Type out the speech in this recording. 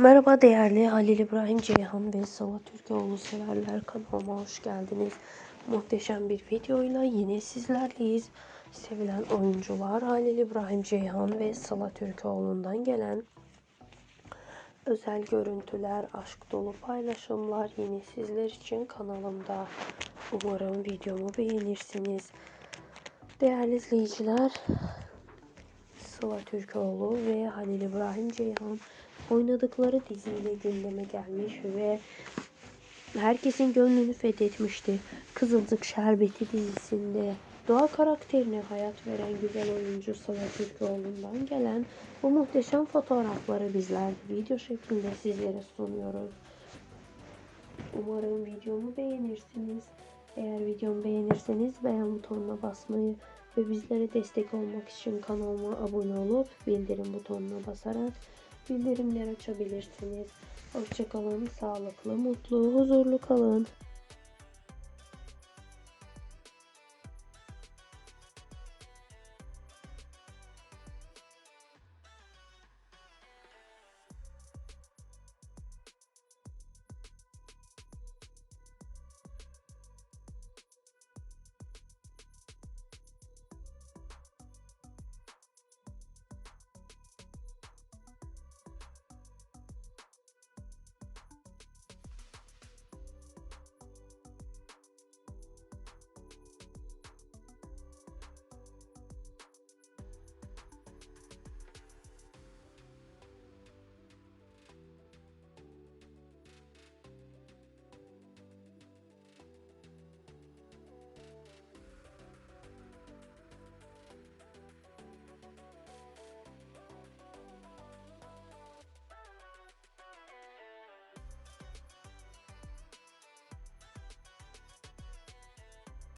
Merhaba değerli Halil İbrahim Ceyhan ve Sava Türkoğlu severler kanalıma hoş geldiniz. Muhteşem bir videoyla yine sizlerleyiz. Sevilen oyuncular Halil İbrahim Ceyhan ve Sava Türkoğlu'ndan gelen özel görüntüler, aşk dolu paylaşımlar yine sizler için kanalımda. Umarım videomu beğenirsiniz. Değerli izleyiciler, Sıla Türkoğlu ve Halil İbrahim Ceyhan oynadıkları diziyle gündeme gelmiş ve herkesin gönlünü fethetmişti. Kızılcık Şerbeti dizisinde doğa karakterine hayat veren güzel oyuncu Sıla Türkoğlu'ndan gelen bu muhteşem fotoğrafları bizler de video şeklinde sizlere sunuyoruz. Umarım videomu beğenirsiniz. Eğer videomu beğenirseniz beğen butonuna basmayı ve bizlere destek olmak için kanalıma abone olup bildirim butonuna basarak bildirimleri açabilirsiniz. Hoşçakalın, sağlıklı, mutlu, huzurlu kalın.